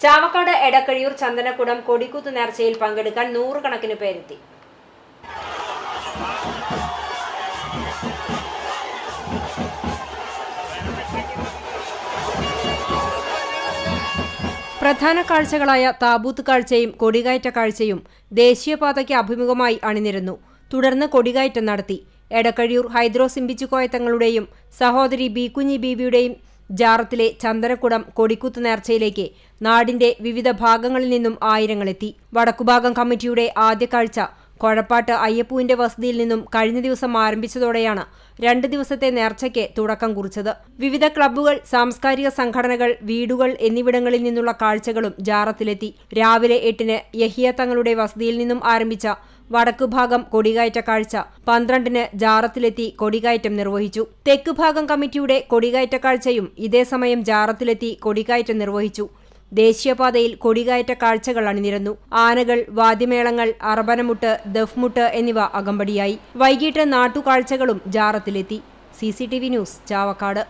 ചാവക്കാട് എടക്കഴിയൂർ ചന്ദനക്കുടം കൊടിക്കുത്ത് നേർച്ചയിൽ പങ്കെടുക്കാൻ നൂറുകണക്കിന് പേരെത്തി. പ്രധാന കാഴ്ചകളായ താബൂത്ത് കാഴ്ചയും കൊടികയറ്റ കാഴ്ചയും ദേശീയപാതയ്ക്ക് അഭിമുഖമായി അണിനിരുന്നു. തുടർന്ന് കൊടികയറ്റം നടത്തി. എടക്കഴിയൂർ ഹൈദ്രോ സിംബിച്ചുകോയ തങ്ങളുടെയും സഹോദരി കുഞ്ഞി ബീവിയുടെയും ജാറത്തിലെ ചന്ദനക്കുടം കൊടിക്കുത്ത് നേർച്ചയിലേക്ക് നാടിന്റെ വിവിധ ഭാഗങ്ങളിൽ നിന്നും ആയിരങ്ങളെത്തി. വടക്കുഭാഗം കമ്മിറ്റിയുടെ ആദ്യ കാഴ്ച കൊഴപ്പാട്ട് അയ്യപ്പുവിന്റെ വസതിയിൽ നിന്നും കഴിഞ്ഞ ദിവസം ആരംഭിച്ചതോടെയാണ് രണ്ട് ദിവസത്തെ നേർച്ചയ്ക്ക് തുടക്കം കുറിച്ചത്. വിവിധ ക്ലബ്ബുകൾ സാംസ്കാരിക സംഘടനകൾ വീടുകൾ എന്നിവിടങ്ങളിൽ നിന്നുള്ള കാഴ്ചകളും ജാറത്തിലെത്തി. രാവിലെ എട്ടിന് യഹിയ തങ്ങളുടെ വസതിയിൽ നിന്നും ആരംഭിച്ച വടക്കുഭാഗം കൊടികയറ്റ കാഴ്ച പന്ത്രണ്ടിന് ജാറത്തിലെത്തി കൊടികയറ്റം നിർവഹിച്ചു. തെക്കുഭാഗം കമ്മിറ്റിയുടെ കൊടികയറ്റ കാഴ്ചയും ഇതേസമയം ജാറത്തിലെത്തി കൊടികയറ്റം നിർവഹിച്ചു. ദേശീയപാതയിൽ കൊടികയറ്റ കാഴ്ചകൾ അണിനിരന്നു. ആനകൾ വാദ്യമേളങ്ങൾ അറബനമുട്ട് ദഫ്മുട്ട് എന്നിവ അകമ്പടിയായി. വൈകിട്ട് നാട്ടുകാഴ്ചകളും ജാറത്തിലെത്തി. C News Chavakkad.